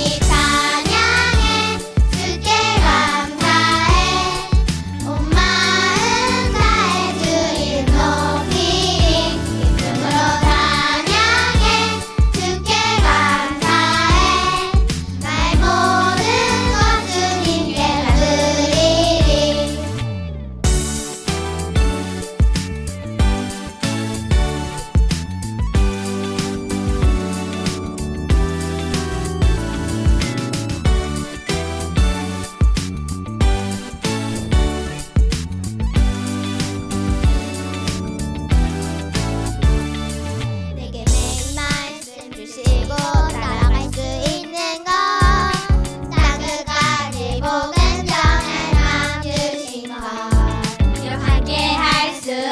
need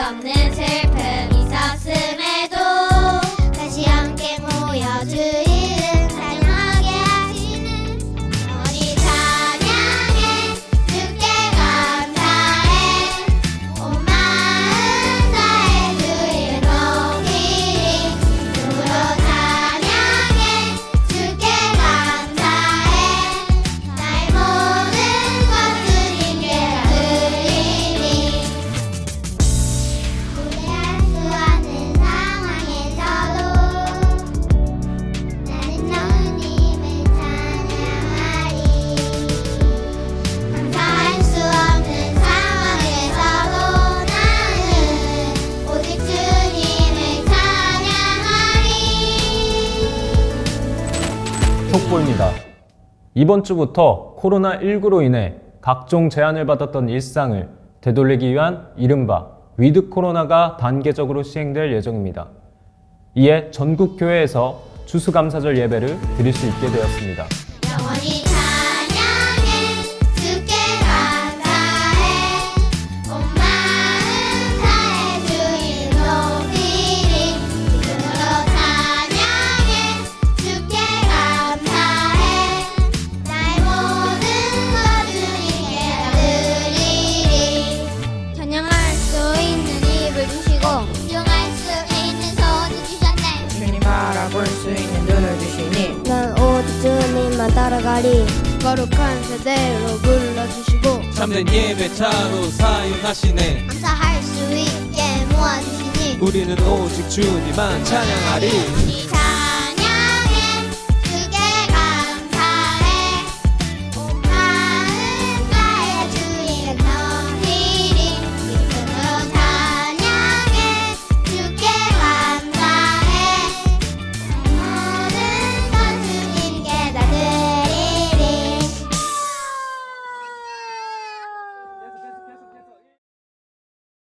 없는 슬픔 있었음에도 다시 함께 모여주 이번 주부터 코로나19로 인해 각종 제한을 받았던 일상을 되돌리기 위한 이른바 위드 코로나가 단계적으로 시행될 예정입니다. 이에 전국 교회에서 추수감사절 예배를 드릴 수 있게 되었습니다. 따라가리 거룩한 세대로 불러주시고 참된 예배자로 사용하시네. 감사할 수 있게 모아주시니 우리는 오직 주님만 찬양하리. 이